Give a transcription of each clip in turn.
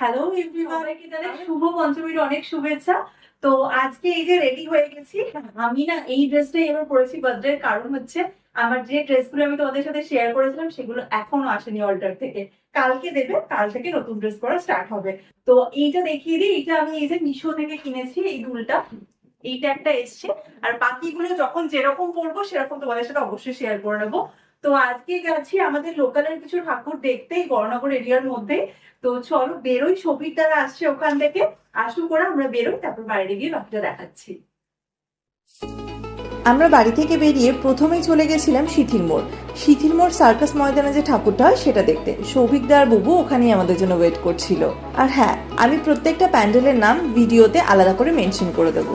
Hello everyone সবাইকে জানাই শুভ পঞ্চমীর অনেক শুভেচ্ছা। তো আজকে এই যে রেডি হয়ে গেছি আমি না এই ড্রেসটাই এবার পরেছি বার্থডে কারণ হচ্ছে আমার যে ড্রেসগুলো আমি তোমাদের সাথে শেয়ার করেছিলাম সেগুলো এখনও আসেনি অল্টার থেকে। কালকে দেবে কাল থেকে নতুন ড্রেস পরা স্টার্ট হবে। তো এইটা দেখিয়ে দিই এটা আমি এই যে মিশো থেকে কিনেছি এই দুলটা। এইটা একটা এসছে। আর বাকিগুলো যখন যেরকম পরবো সেরকম তোমাদের সাথে অবশ্যই শেয়ার করে নেব। তো আজকে গেছি আমাদের লোকালের কিছু ঠাকুর দেখতেই বড়নগর এরিয়ার মধ্যে। তো চলো বেরোই ছবির দ্বারা আসছে ওখান থেকে। আসু করে আমরা বেরোই, তারপর বাইরে গিয়ে বাকিটা দেখাচ্ছি। আমরা বাড়ি থেকে বেরিয়ে প্রথমেই চলে গেছিলাম শিথির মোড়। শিথির মোড় সার্কাস ময়দানে যে ঠাকুরটা হয়, সেটা দেখতে। সৌভিকদা আর বুবু ওখানেই আমাদের জন্য ওয়েট করছিল। আর হ্যাঁ আমি প্রত্যেকটা প্যান্ডেলের নাম ভিডিওতে আলাদা করে মেনশন করে দেবো।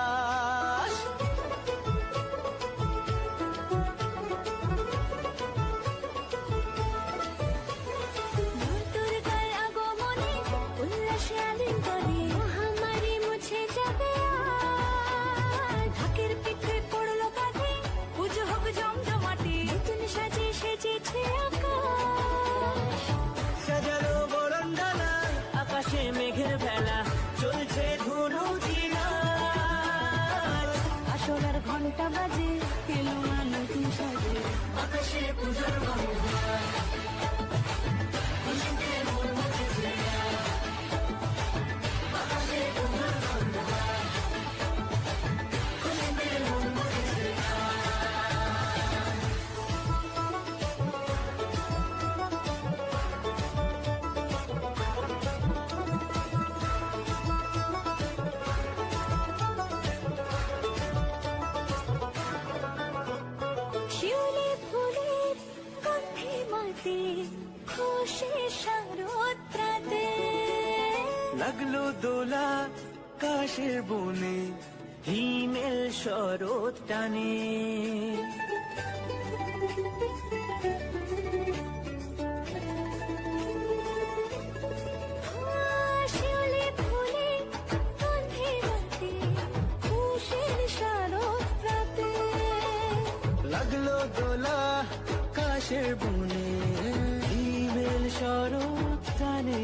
ঘণ্টা বাজে এলো নতুন সাজে। আকাশে পূজার গন্ধ। লাগল দোলা কাশের বনে হিমেল শরৎ টানে। লাগল দোলা কাশের বনে হিমেল শরৎ টানে।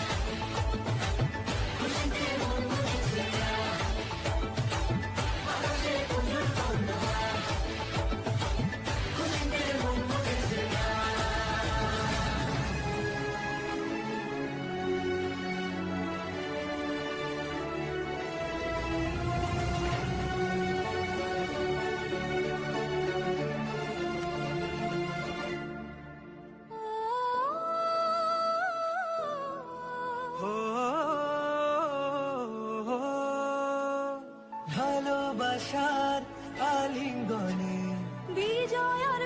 আলিঙ্গনে বিজয় আর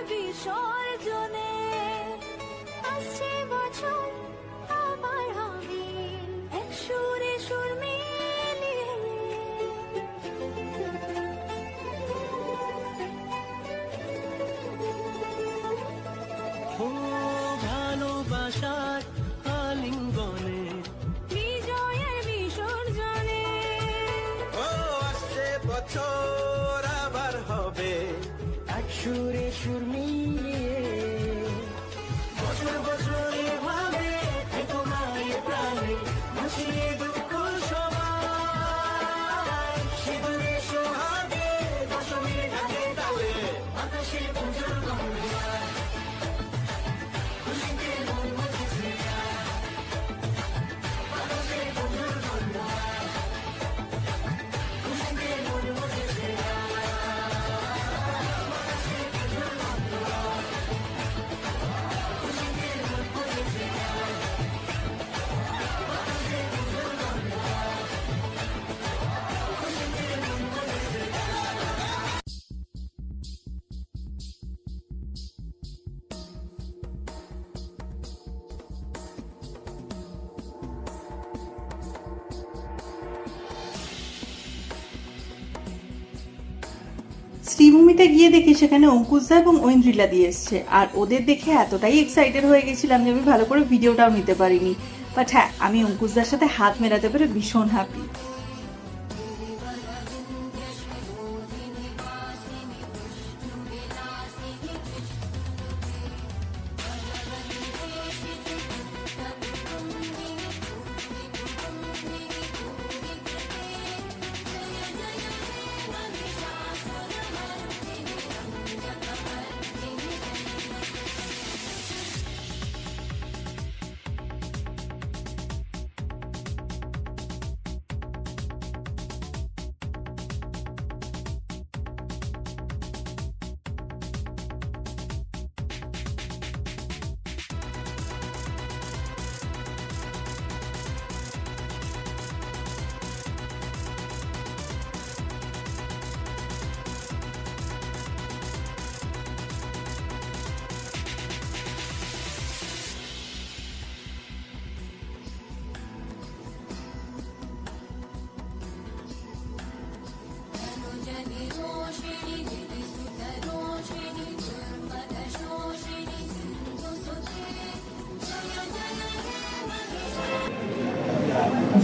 শ্রীভূমিতে গিয়ে দেখি সেখানে অঙ্কুশদা এবং ঐন্দ্রিলা দিয়ে এসছে। আর ওদের দেখে এতটাই এক্সাইটেড হয়ে গেছিলাম যে আমি ভালো করে ভিডিওটাও নিতে পারিনি। বাট হ্যাঁ আমি অঙ্কুশদার সাথে হাত মেলাতে পেরে ভীষণ হ্যাপি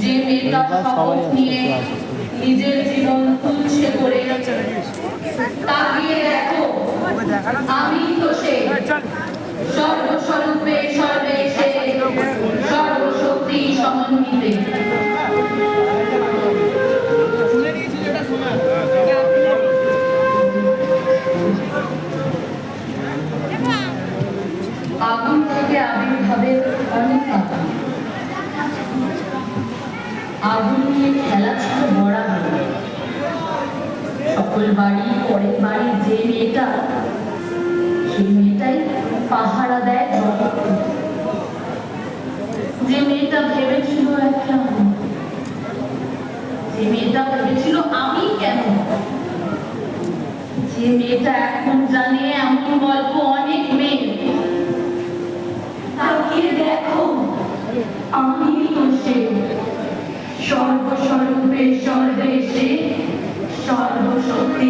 যে মেয়েটা শপথ নিয়ে নিজের জীবন তুলছে করে তাকিয়ে দেখো। আমি তো সে সর্বস্বরূপে সর্বেশে মেয়েটা ভেবেছিল আমি কেন? যে মেয়েটা এখন জানে এমন গল্প অনেক মেয়ে। তাকে দেখো, আমি তো সে। সর্বস্বরূপে, সর্বেশে সর্বশক্তি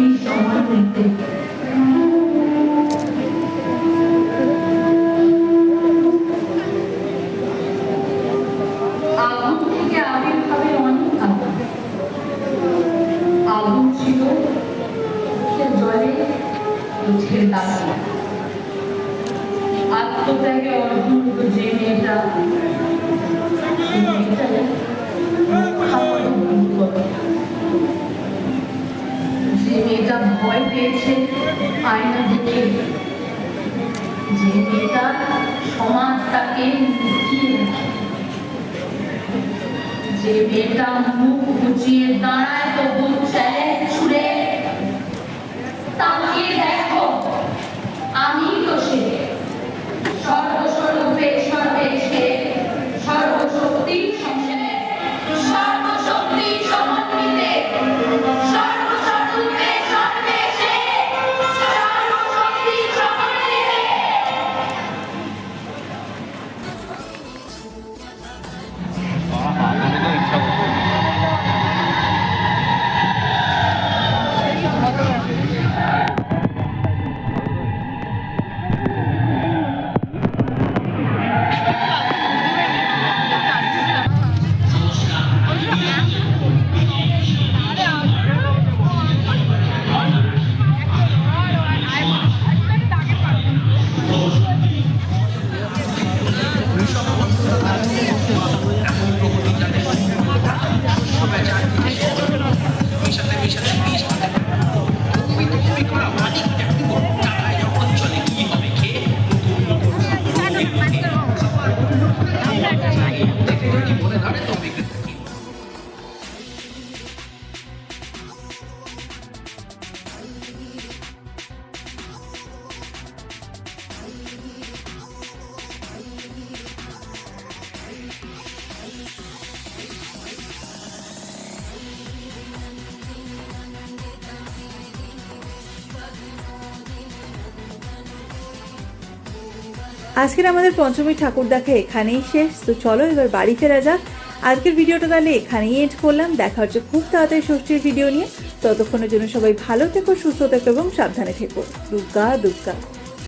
যে মেয়েটা ভয় পেয়েছে আয়না দেখে যে মেয়েটা সমাজ তাকে যে মেয়েটা মুখ আজকের আমাদের পঞ্চমী ঠাকুর দেখা এখানেই শেষ। তো চলো এবার বাড়ি ফেরা যাক। আজকের ভিডিওটা তাহলে এখানেই এন্ড করলাম। দেখা হচ্ছে খুব তাড়াতাড়ি ষষ্ঠীর ভিডিও নিয়ে। ততক্ষণের জন্য সবাই ভালো থেকো, সুস্থ থেকো এবং সাবধানে থেকো। দুগ্গা দুর্গা।